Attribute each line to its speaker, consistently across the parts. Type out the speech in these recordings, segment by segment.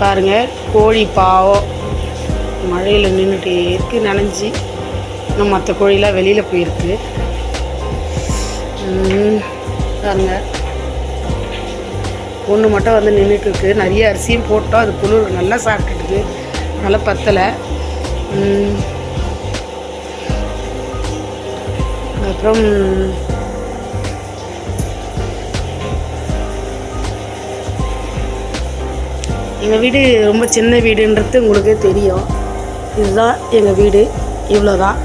Speaker 1: பாருங்கள் கோழி பாவம். மழையில் நின்றுட்டே இருக்குது நனைஞ்சி. இன்னும் மற்ற கோழிலாம் வெளியில் போயிருக்கு. பாருங்க. ஒன்று மட்டும் வந்து நின்றுட்டு இருக்கு நிறைய அரிசியும் போட்டோம். அது குளிர் நல்லா சாப்பிட்டுட்டு நல்லா பத்தலை. அப்புறம் எங்கள் வீடு ரொம்ப சின்ன வீடுன்றது உங்களுக்கே தெரியும். இதுதான் எங்கள் வீடு. இவ்வளோ தான்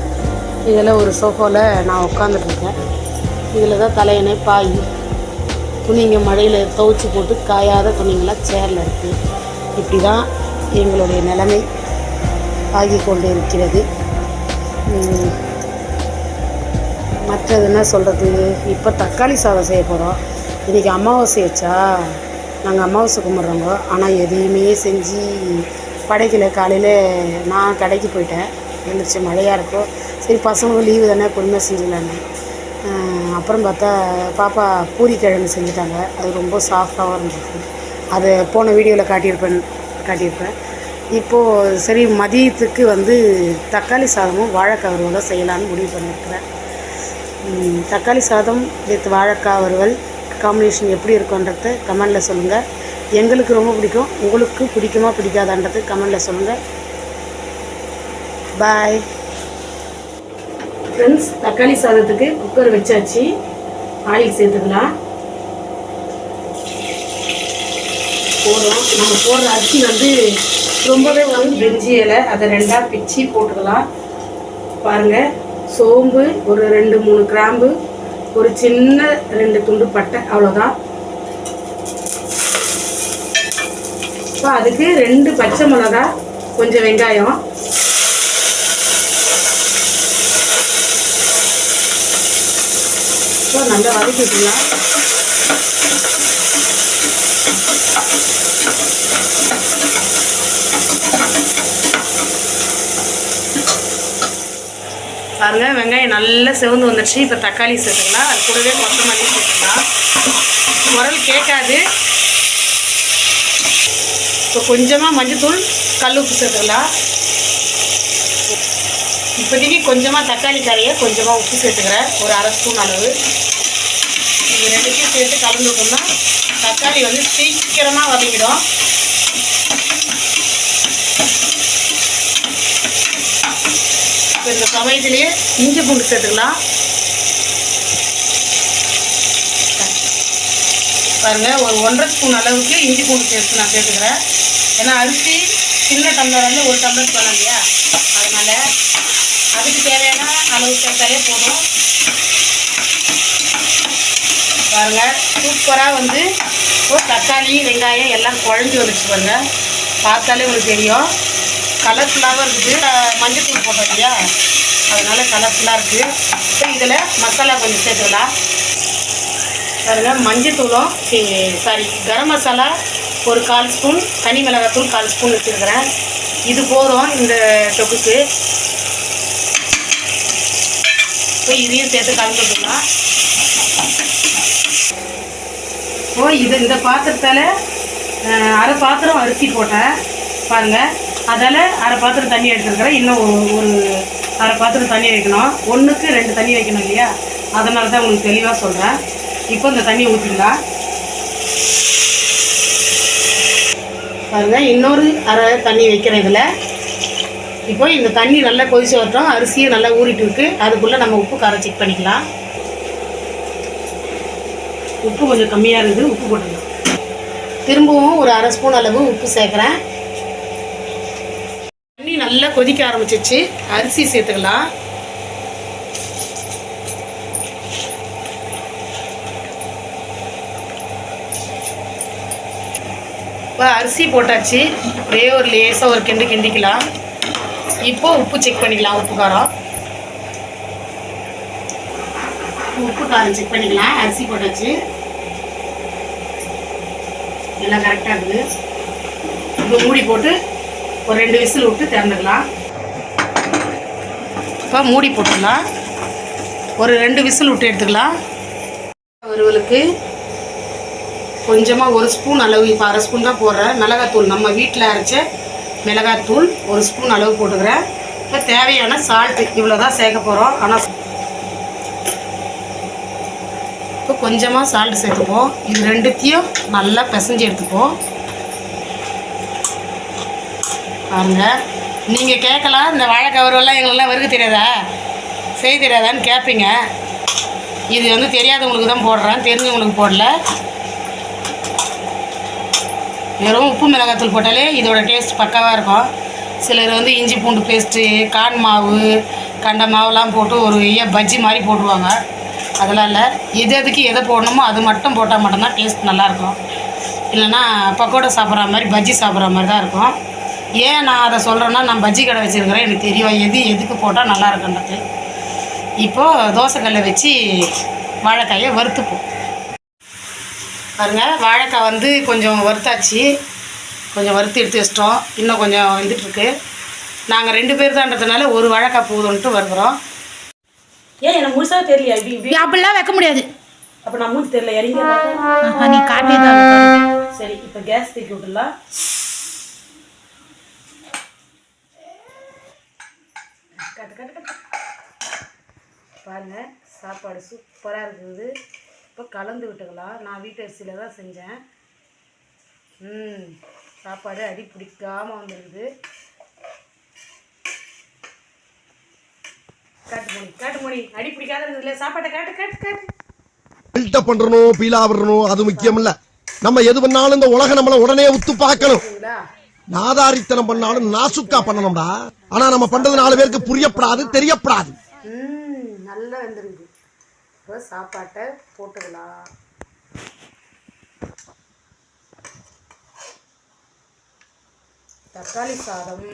Speaker 1: இதில் ஒரு சோஃபாவில் நான் உட்காந்துட்ருக்கேன் இதில் தான் தலையணை பாய். துணிங்க மழையில் துவைச்சி போட்டு காயாத துணிங்களாம் சேரில் இருக்குது இப்படி தான் எங்களுடைய நிலைமை ஆகி கொண்டு இருக்கிறது மற்றது என்ன சொல்கிறது இப்போ தக்காளி சாதம் செய்ய போகிறோம் இன்றைக்கி அமாவாசை வச்சா நாங்கள் அமாவாசை கும்பிட்றோங்க. ஆனால் எதையுமே செஞ்சு படைக்கல. காலையில் நான் கடைக்கு போயிட்டேன். எழுந்திரிச்சு மழையாக இருக்கும் சரி பசங்களுக்கு லீவு தானே பொறுமையாக செஞ்சுக்கலான்னு அப்புறம் பார்த்தா பாப்பா பூரி கிழங்கு செஞ்சுட்டாங்க. அது ரொம்ப சாஃப்டாகவும் இருந்துச்சு. அதை போன வீடியோவில் காட்டியிருப்பேன் காட்டியிருப்பேன். இப்போது சரி மதியத்துக்கு வந்து தக்காளி சாதமும் வாழைக்காய் வறுவலும் செய்யலான்னு முடிவு பண்ணியிருக்கிறேன். தக்காளி சாதம் வித் வாழைக்காய் வறுவல் காம்பினேஷன் எப்படி இருக்குன்றத கமெண்டில் சொல்லுங்கள் எங்களுக்கு ரொம்ப பிடிக்கும். உங்களுக்கு பிடிக்குமா பிடிக்காதான்றது கமெண்டில் சொல்லுங்கள் பாய் ஃப்ரெண்ட்ஸ் தக்காளி சாதத்துக்கு குக்கர் வச்சாச்சு. ஆயில் சேர்த்துக்கலாம். போடுறோம் நம்ம போடுற அரிசி வந்து ரொம்பவே வந்து வெஞ்சி இலை. அதை ரெண்டாக பிச்சு போட்டுக்கலாம். பாருங்கள் சோம்பு ஒரு ரெண்டு மூணு கிராம்பு. ஒரு சின்ன ரெண்டு துண்டு பட்டை அவ்வளோதான் இப்போ அதுக்கு ரெண்டு பச்சை மிளகா கொஞ்சம் வெங்காயம். இப்போ நல்லா வதக்கி விட்டுலாம் பாருங்க வெங்காயம் நல்லா சிவந்து வந்துடுச்சு இப்போ தக்காளி சேர்த்துக்கலாம். அது கூடவே கொத்தமல்லி சேர்த்துக்கலாம். குரல் கேட்காது. இப்போ கொஞ்சமாக மஞ்சத்தூள் கல் உப்பு சேர்த்துக்கலாம். இப்போதைக்கு கொஞ்சமாக தக்காளி கரையை கொஞ்சமாக உப்பு சேர்த்துக்கிறேன். ஒரு அரை ஸ்பூன் அளவு. இது ரெண்டுத்தையும் சேர்த்து கலந்து விட்டோம்னா தக்காளி வந்து சீக்கிரமாக வதங்கிடும். இப்போ சமயத்திலேயே இஞ்சி பூண்டு சேர்த்துக்கலாம். பாருங்கள் ஒரு ஒன்றரை ஸ்பூன் அளவுக்கு இஞ்சி பூண்டு சேர்த்து நான் சேர்த்துக்கிறேன். ஏன்னா அரிசி சின்ன டம்ளர் வந்து ஒரு டம்ளர் போகலாம் இல்லையா? அதனால் அதுக்கு தேவையான அளவு சேர்த்தாலே போதும். பாருங்கள் சூப்பராக வந்து தக்காளி வெங்காயம் எல்லாம் குழஞ்சி வந்துச்சு பாருங்கள் பார்த்தாலே உங்களுக்கு தெரியும். கலர்ஃபுல்லாகவும் இருக்குது. அஹ் மஞ்சத்தூள் போட்டோம் இல்லையா அதனால் கலர்ஃபுல்லாக இருக்குது இப்போ இதில் மசாலா கொஞ்சம் சேர்த்துக்கலாம். பாருங்க மஞ்சத்தூளும் சாரி கரம் மசாலா ஒரு கால் ஸ்பூன் தனி மிளகாத்தூள் கால் ஸ்பூன் வச்சுருக்கிறேன். இது போதும் இந்த தொக்குக்கு இப்போ இதையும் சேர்த்து கலந்துக்கலாம் ஓ இது இந்த பாத்திரத்தால் அரை பாத்திரம் அரிசி போட்டேன். பாருங்கள் அதால் அரை பாத்திரம் தண்ணி எடுத்துருக்குறேன். இன்னும் ஒரு- அரை பாத்திரம் தண்ணி வைக்கணும். ஒன்றுக்கு ரெண்டு தண்ணி வைக்கணும் இல்லையா? அதனால தான் உங்களுக்கு தெளிவாக சொல்கிறேன் இப்போ இந்த தண்ணி ஊற்றிடலாம் பாருங்கள் இன்னொரு அரை தண்ணி வைக்கிறேன் இதில். இப்போ இந்த தண்ணி நல்லா கொதிச்சு வரட்டும். அரிசியும் நல்லா ஊறிட்டு இருக்கு. அதுக்குள்ளே நம்ம உப்பு காரம் செக் பண்ணிக்கலாம். உப்பு கொஞ்சம் கம்மியாக இருக்குது. உப்பு போட்டுக்கலாம். திரும்பவும் ஒரு அரை ஸ்பூன் அளவு உப்பு சேர்க்குறேன். நல்லா கொதிக்க ஆரம்பிச்சிச்சு அரிசி சேர்த்துக்கலாம். இப்போ அரிசி போட்டாச்சு. ஒரே ஒரு லேசாக ஒரு கிண்டு கிண்டிக்கலாம். இப்போ உப்பு செக் பண்ணிக்கலாம் உப்பு காரம். உப்பு காரம் செக் பண்ணிக்கலாம். அரிசி போட்டாச்சு. எல்லாம் கரெக்டாக இருக்குது. இப்போ மூடி போட்டு ஒரு ரெண்டு விசில் விட்டு திறந்துக்கலாம். இப்போ மூடி போட்டுக்கலாம் ஒரு ரெண்டு விசில் விட்டு எடுத்துக்கலாம். வறுவலுக்கு கொஞ்சமாக ஒரு ஸ்பூன் அளவு இப்போ அரை ஸ்பூன் தான் போடுறேன். மிளகாத்தூள் நம்ம வீட்டில் அரைச்ச மிளகாத்தூள் ஒரு ஸ்பூன் அளவு போட்டுக்கிறேன். இப்போ தேவையான சால்ட்டு இவ்வளோ தான் சேர்க்க போகிறோம் ஆனால் இப்போ கொஞ்சமாக சால்ட் சேர்த்துப்போம். இது ரெண்டுத்தையும் நல்லா பிசைஞ்சு எடுத்துப்போம். ஆமாங்க நீங்கள் கேட்கலாம் இந்த வாழைக்காய் எங்களெல்லாம் வருக தெரியாதா செய்ய தெரியாதான்னு கேட்பீங்க. இது வந்து தெரியாதவங்களுக்கு தான் போடுறேன் தெரிஞ்சவங்களுக்கு போடல. வெறும் உப்பு மிளகாத்தூள் போட்டாலே இதோட டேஸ்ட் பக்காவாக இருக்கும். சிலர் வந்து இஞ்சி பூண்டு பேஸ்ட்டு கான் மாவு கண்ட மாவுலாம் போட்டு ஒரு ஐயா பஜ்ஜி மாதிரி போடுவாங்க. அதெல்லாம் இல்லை. எது எதுக்கு எதை போடணுமோ அது மட்டும் போட்டால் மட்டும்தான் டேஸ்ட் நல்லாயிருக்கும் இல்லைன்னா பக்கோடா சாப்பிட்ற மாதிரி பஜ்ஜி சாப்பிட்ற மாதிரி தான் இருக்கும். ஏன் நான் அதை சொல்கிறேன்னா நான் பஜ்ஜி கடை வச்சுருக்கிறேன். எனக்கு தெரியும் எது எதுக்கு போட்டால் நல்லா இருக்குன்றது. இப்போது தோசைக்கல்லை வச்சு வாழைக்காயை வறுத்துப்போம். பாருங்க வாழைக்காய் வந்து கொஞ்சம் வறுத்தாச்சு. கொஞ்சம் வறுத்து எடுத்து வச்சிட்டோம். இன்னும் கொஞ்சம் வந்துட்டுருக்கு நாங்கள் ரெண்டு பேர் தான்றதுனால ஒரு வாழைக்காய் போதும்ன்ட்டு வறுக்கிறோம் ஏன் எனக்கு முழுசாக தெரியல இப்படி
Speaker 2: அப்படிலாம் வைக்க முடியாது.
Speaker 1: அப்போ நான் மூச்சு தெரியல இறங்கி
Speaker 2: நீ காட்டியதான்
Speaker 1: சரி இப்போ கேஸ் தூக்கி விட்டுலாம் கட்டு கட்டு கட்டு பாருங்க சாப்பாடு சூப்பராக இருக்குது. இப்போ கலந்து விட்டுக்கலாம். நான் வீட்டு அரிசியில் தான் செஞ்சேன். ம் சாப்பாடு அடி பிடிக்காம வந்துருக்குது அடி பிடிக்காத இருக்குதுல்ல சாப்பாட்டை காட்டு காட்டு காட்டு.
Speaker 3: பில்டப் பண்றணும் பீலா விடணும் அது முக்கியம் இல்ல நம்ம எது பண்ணாலும் இந்த உலக நம்மள உடனே உத்து பார்க்கணும். நாதாரித்தனம் பண்ணாலும் நாசுக்கா பண்ணணும்டா. ஆனா நம்ம பண்றது நாலு பேருக்கு புரியப்படாது தெரியப்படாது.
Speaker 1: வெந்திருக்குது. இப்போ சாப்பாட்டை போட்டுக்கலாம். தக்காளி சாதம்.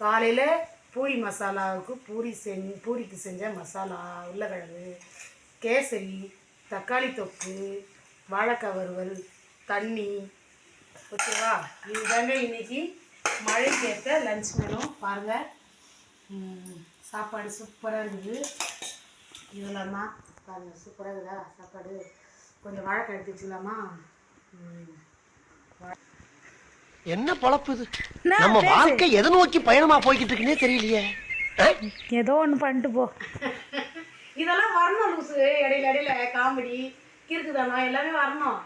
Speaker 1: காலையில் பூரி மசாலாவுக்கு பூரி செஞ் பூரிக்கு செஞ்ச மசாலா உருளைக்கிழங்கு கேசரி தக்காளி தொக்கு வாழைக்காய் வறுவல் தண்ணி ஓகேவா? இதுதாங்க இன்றைக்கி மழைக்கேற்ற லஞ்ச் மெனு பாருங்கள் சாப்பாடு சூப்பராக இருக்குது இதெல்லாம் தான் பாருங்கள் சூப்பராக இருக்குதா? சாப்பாடு. கொஞ்சம் வாழைக்காய் எடுத்து வச்சுக்கலாமா.
Speaker 4: என்ன பொழப்பு இது? நம்ம வாழ்க்கை எதை நோக்கி பயணமா போய்கிட்டு இருக்குன்னே தெரியலையே?
Speaker 2: ஏதோ ஒன்று பண்ணிட்டு போ.
Speaker 1: இதெல்லாம் வரணும் லூசு. இடையில இடையில காமெடி கிறுக்குதானம் எல்லாமே வரணும்.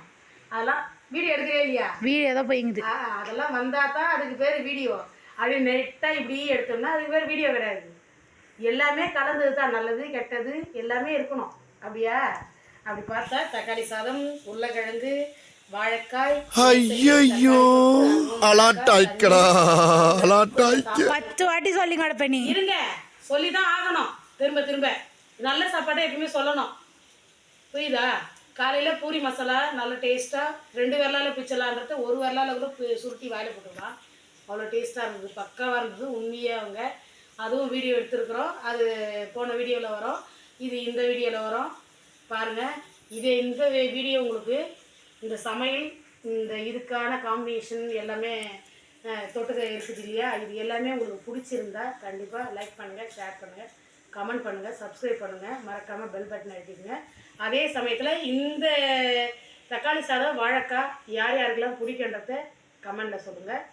Speaker 1: அதெல்லாம் வீடியோ எடுக்கிறே இல்லையா?
Speaker 2: வீடு ஏதோ போய்ங்குது.
Speaker 1: அதெல்லாம் வந்தால் தான் அதுக்கு பேர் வீடியோ. அப்படி நெட்டாக இப்படி எடுத்தோம்னா அதுக்கு பேர் வீடியோ கிடையாது. எல்லாமே கலந்தது தான் நல்லது கெட்டது எல்லாமே இருக்கணும். அப்படியா? அப்படி பார்த்தா தக்காளி சாதம் உருளைக்கிழங்கு வாழைக்காய்
Speaker 3: ஐயோ அலாட்டாய்க்கடா அலாட்டாய்க்க.
Speaker 2: பத்து வாட்டி சொல்லி கிடப்ப நீ.
Speaker 1: இருங்க சொல்லி தான் ஆகணும். திரும்ப திரும்ப. நல்ல சாப்பாட்டை எப்பயுமே சொல்லணும். புரியுதா? காலையில் பூரி மசாலா நல்ல டேஸ்ட்டாக ரெண்டு வெள்ளால பிச்சலான்றது ஒரு வெள்ளால கூட சுருட்டி வாயில் போட்டுக்கலாம். அவ்வளோ டேஸ்ட்டாக இருந்தது பக்காவாக இருந்தது உண்மையே அவங்க அதுவும் வீடியோ எடுத்துருக்குறோம். அது போன வீடியோவில் வரும். இது இந்த வீடியோவில் வரும். பாருங்கள் இது இந்த வே- வீடியோ உங்களுக்கு இந்த சமையல் இந்த இதுக்கான காம்பினேஷன் எல்லாமே தொட்டுக்க இருக்குது இல்லையா? இது எல்லாமே உங்களுக்கு பிடிச்சிருந்தா கண்டிப்பாக லைக் பண்ணுங்கள் ஷேர் பண்ணுங்கள் கமெண்ட் பண்ணுங்கள் சப்ஸ்கிரைப் பண்ணுங்கள் மறக்காமல் பெல் பட்டன் அழுத்திடுங்க. அதே சமயத்தில் இந்த தக்காளி சாதம் வாழைக்காய் யார் யாருக்கெல்லாம் பிடிக்கின்றத கமெண்டில் சொல்லுங்கள்